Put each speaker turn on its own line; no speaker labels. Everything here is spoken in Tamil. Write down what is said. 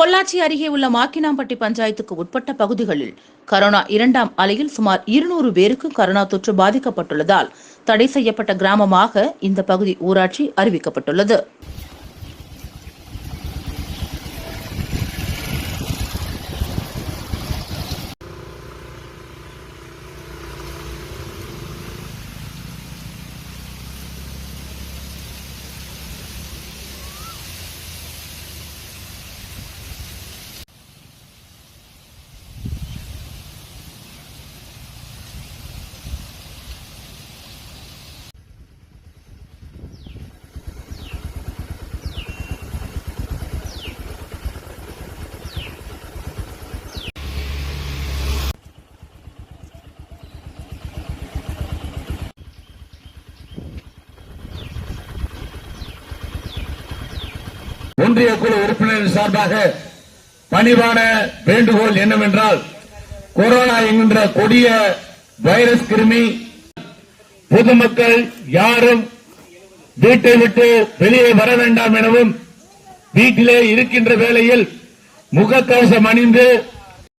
பொள்ளாச்சி அருகே உள்ள மாக்கினாம்பட்டி பஞ்சாயத்துக்கு உட்பட்ட பகுதிகளில் கரோனா இரண்டாம் அலையில் சுமார் இருநூறு பேருக்கு கரோனா தொற்று பாதிக்கப்பட்டுள்ளதால் தடை செய்யப்பட்ட கிராமமாக இந்த பகுதி ஊராட்சி அறிவிக்கப்பட்டுள்ளது.
ஒன்றிய குழு உறுப்பினர்கள் சார்பாக பணிவான வேண்டுகோள் என்னவென்றால் கொரோனா என்கின்ற கொடிய வைரஸ் கிருமி பொதுமக்கள் யாரும் வீட்டை விட்டு வெளியே வர வேண்டாம் எனவும் வீட்டிலே இருக்கின்ற வேளையில் முகக்கவசம் அணிந்து